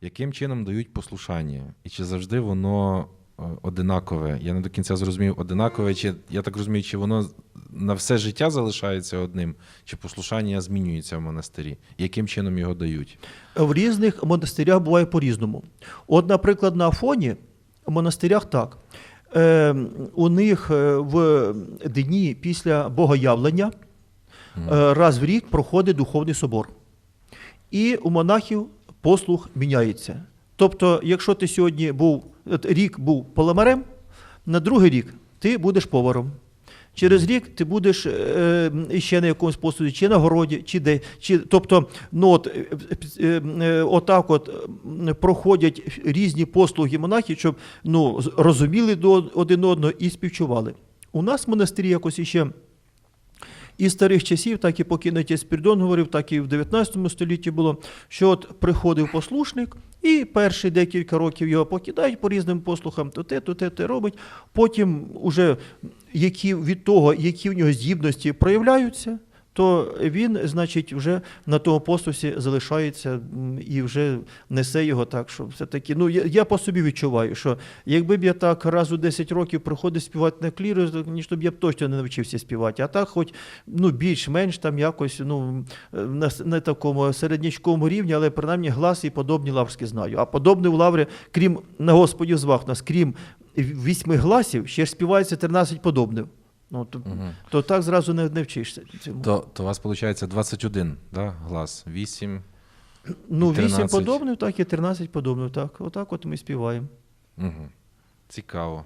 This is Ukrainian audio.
Яким чином дають послушання? І чи завжди воно е, одинакове? Я не до кінця зрозумів, одинакове, чи я так розумію, чи воно на все життя залишається одним, чи послушання змінюється в монастирі? Яким чином його дають? В різних монастирях буває по-різному. От, наприклад, на Афоні в монастирях так. Е, у них е, в дні після богоявлення е, раз в рік проходить духовний собор. І у монахів послуг міняється. Тобто, якщо ти сьогодні був рік був поломарем, на другий рік ти будеш поваром. Через рік ти будеш е, е, ще на якомусь послугі, чи на городі, чи де. Чи, тобто, ну от, е, е, е, отак от проходять різні послуги монахів, щоб ну, розуміли до один одного і співчували. У нас в монастирі якось іще і старих часів, так і поки отець Спірдон говорив, так і в 19 столітті було, що от приходив послушник, і перші декілька років його покидають по різним послухам, то те, то те, те робить. Потім, уже які від того, які в нього здібності проявляються, то він, значить, вже на тому послусі залишається і вже несе його так, що все-таки. Ну, я, я по собі відчуваю, що якби б я так раз у 10 років приходив співати на кліру, то, ніж б я б точно не навчився співати. А так, хоч ну, більш-менш там якось ну, на, на такому середнячковому рівні, але принаймні глас і подобні лаврські знаю. А подобні в лаврі, крім на Господів звах нас, крім вісьми гласів, ще ж співається 13 подобних. Ну, то, угу. то так зразу не, не вчишся. цьому. То, то у вас виходить 21 да? глас, 8. Ну, І 8 подобних, так і 13 подобних. Так, отак от ми співаємо. Угу. Цікаво.